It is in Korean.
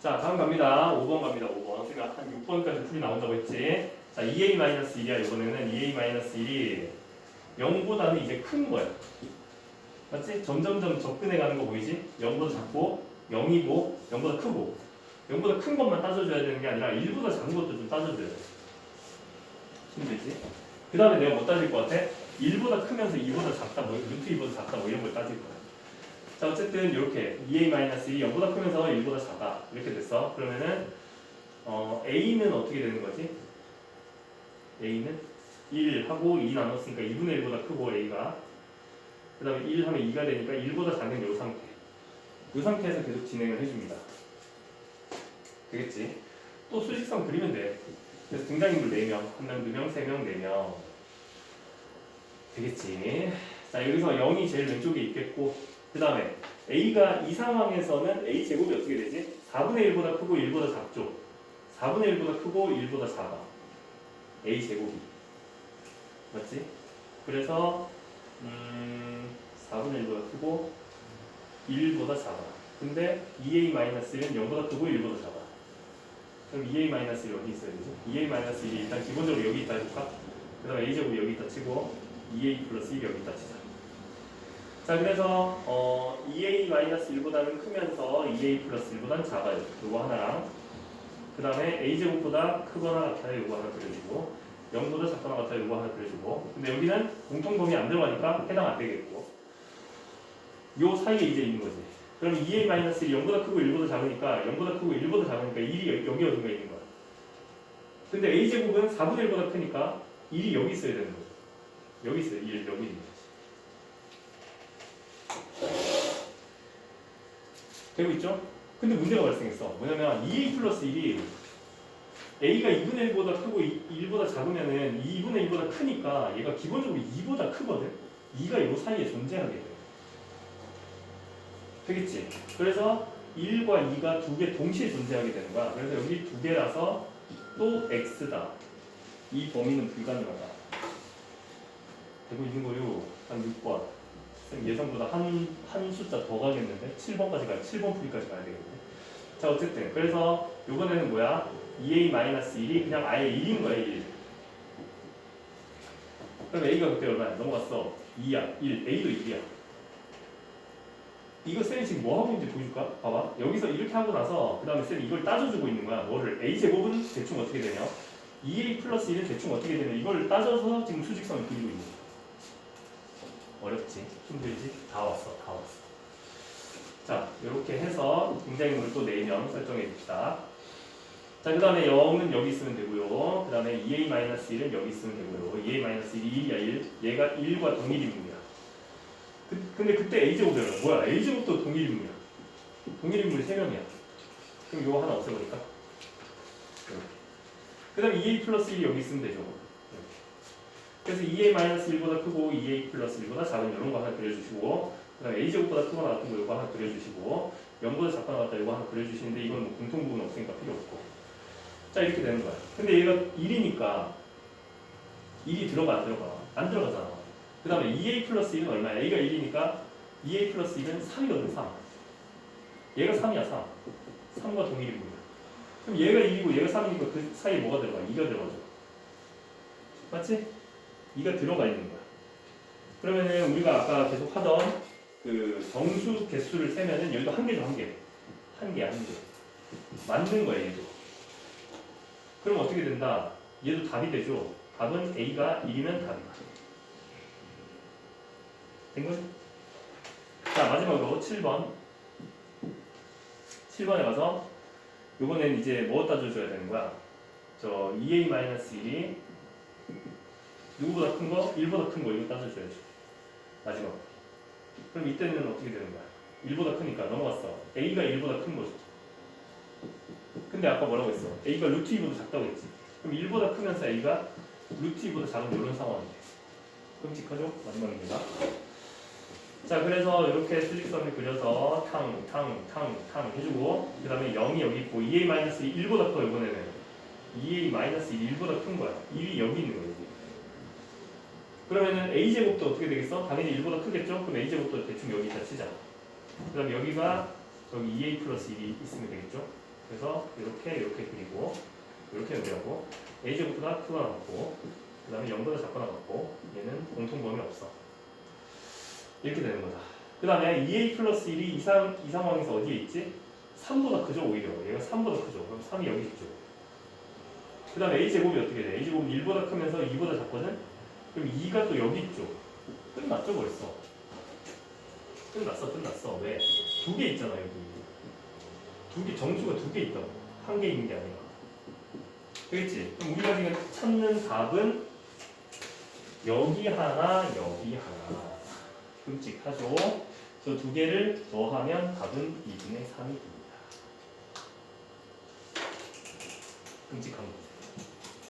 자, 다음 갑니다. 5번 갑니다. 5번. 제가 한 6번까지 풀이 나온다고 했지. 자, 2a-1이야. 이번에는 2a-1이 0보다는 이제 큰 거야. 맞지? 점점점 접근해 가는 거 보이지? 0보다 작고 0이고 0보다 크고 0보다 큰 것만 따져줘야 되는 게 아니라 1보다 작은 것도 좀 따져줘야 돼. 힘들지? 그 다음에 내가 뭐 따질 것 같아? 1보다 크면서 2보다 작다, 뭐 루트 2보다 작다, 뭐 이런 걸 따질 거야. 자 어쨌든 이렇게 2a-1이 0보다 크면서 1보다 작아 이렇게 됐어. 그러면은 어, a는 어떻게 되는 거지? a는 1하고 2 나눴으니까 2분의 1보다 크고 a가 그 다음에 1 하면 2가 되니까 1보다 작은 이 상태 이 상태에서 계속 진행을 해줍니다. 되겠지? 또 수직선 그리면 돼. 그래서 등장인물 4명, 1명, 2명, 3명, 4명 되겠지? 자 여기서 0이 제일 왼쪽에 있겠고 그 다음에 a가 이 상황에서는 a 제곱이 어떻게 되지? 4분의 1보다 크고 1보다 작죠. 4분의 1보다 크고 1보다 작아. a 제곱이 맞지? 그래서 음, 4분의 1보다 크고 1보다 작아. 근데 2a-1은 0보다 크고 1보다 작아. 그럼 2a-1이 어디 있어야 되지? 2a-1이 일단 기본적으로 여기 있다 해볼까? 그 다음에 a 제곱이 여기 있다 치고 2a 플러스 1이 여기 있다 치자. 자 그래서 어, 2a-1보다는 크면서 2a 플러스 1보다는 작아요. 요거 하나랑 그 다음에 a 제곱보다 크거나 같아요. 요거 하나 그려주고 0보다 작거나 같아요. 요거 하나 그려주고 근데 여기는 공통범위 안 들어가니까 해당 안 되겠고 요 사이에 이제 있는 거지. 그럼 2a-1이 0보다 크고 1보다 작으니까 0보다 크고 1보다 작으니까 1이 여기, 어딘가 있는 거야. 근데 a 제곱은 4분의 1보다 크니까 1이 여기 있어야 되는 거죠. 여기 있어요. 1 여기 있는 거지. 되고 있죠? 근데 문제가 발생했어. 뭐냐면 2a 플러스 1이 a가 2분의 1보다 크고 1보다 작으면은 2분의 1보다 크니까 얘가 기본적으로 2보다 크거든. 2가 이 사이에 존재하게 돼. 되겠지? 그래서 1과 2가 두 개 동시에 존재하게 되는 거야. 그래서 여기 두 개라서 또 x다. 이 범위는 불가능하다. 되고 있는 거요. 한 6번. 쌤 예상보다 한, 한 숫자 더 가겠는데? 7번까지 가야 7번 풀이까지 가야 되겠네. 자, 어쨌든. 그래서 요번에는 뭐야? 2a-1이 그냥 아예 1인 거야, 1. 그럼 a가 그때 얼마야? 넘어갔어. 2야. 1. a도 1이야. 이거 쌤이 지금 뭐 하고 있는지 보여줄까? 봐봐. 여기서 이렇게 하고 나서 그 다음에 쌤이 이걸 따져주고 있는 거야. 뭐를? a 제곱은 대충 어떻게 되냐? 2a 플러스 1은 대충 어떻게 되냐? 이걸 따져서 지금 수직선을 그리고 있는 거야. 어렵지? 힘들지? 다 왔어, 다 왔어. 자, 이렇게 해서 등장인물을 또 4명 설정해 줍시다. 자, 그 다음에 0은 여기 있으면 되고요. 그 다음에 2a-1은 여기 있으면 되고요. 2a-1이 1이야, 1. 얘가 1과 동일 인물이야. 그, 근데 그때 a제곱이잖아. 뭐야? a제곱도 동일 인물이야. 동일 인물이 3명이야. 그럼 이거 하나? 이렇게. 그 다음에 2a 플러스 1이 여기 있으면 되죠. 그래서 2a-1보다 크고 2a 플러스 1보다 작은 이런 거 하나 그려주시고 그 다음에 a제곱보다 크거나 같은 거 이거 하나 그려주시고 0보다 작거나 같다 이거 하나 그려주시는데 이건 뭐 공통 부분 없으니까 필요 없고 자 이렇게 되는 거야 근데 얘가 1이니까 1이 들어가 안 들어가? 안 들어가잖아 그 다음에 2a 플러스 1은 얼마야? a가 1이니까 2a 플러스 1은 3이거든 3 얘가 3이야 3 3과 동일이고요 그럼 얘가 1이고 얘가 3이니까 그 사이에 뭐가 들어가? 2가 들어가죠 맞지? 2가 들어가 있는 거야. 그러면은 우리가 아까 계속 하던 그 정수 개수를 세면은 여기도 한 개죠, 한 개. 한 개, 한 개. 맞는 거야, 얘도. 그럼 어떻게 된다? 얘도 답이 되죠. 답은 A가 1이면 답이다. 된 거지? 자, 마지막으로 7번. 7번에 가서 요번엔 이제 뭐 따져줘야 되는 거야? 저 2A-1이 누구보다 큰 거? 1보다 큰 거 이거 따져줘야죠. 마지막. 그럼 이때는 어떻게 되는 거야? 1보다 크니까 넘어갔어. A가 1보다 큰 거죠. 근데 아까 뭐라고 했어? A가 루트 2보다 작다고 했지. 그럼 1보다 크면서 A가 루트 2보다 작은 이런 상황인데. 끔찍하죠? 마지막입니다. 자, 그래서 이렇게 수직선을 그려서 탕, 탕, 탕, 탕 해주고 그 다음에 0이 여기 있고 2A-1이 1보다 커 이번에는 2A-1이 1보다 큰 거야. 1이 여기 있는 거야. 여기. 그러면은 a 제곱도 어떻게 되겠어? 당연히 1보다 크겠죠? 그럼 a 제곱도 대충 여기다 치자. 그다음 여기가 저기 2a 플러스 1이 있으면 되겠죠? 그래서 이렇게 이렇게 그리고 이렇게 연결하고 a제곱보다 크거나 같고 그 다음에 0보다 작거나 같고 얘는 공통범위 없어 이렇게 되는 거다 그 다음에 2a 플러스 1이 이, 상, 이 상황에서 어디에 있지? 3보다 크죠 오히려 얘가 3보다 크죠 그럼 3이 여기 있죠 그 다음에 a제곱이 어떻게 돼? a제곱은 1보다 크면서 2보다 작거든? 그럼 2가 또 여기 있죠? 끝났죠 벌써? 끝났어 끝났어. 왜? 두 개 있잖아 여기. 두 개 정수가 두 개 있다고. 한 개 있는 게 아니라. 그렇지? 그럼 우리가 지금 찾는 답은 여기 하나 여기 하나. 끔찍하죠? 저 두 개를 더하면 답은 2분의 3이 됩니다. 끔찍한 거죠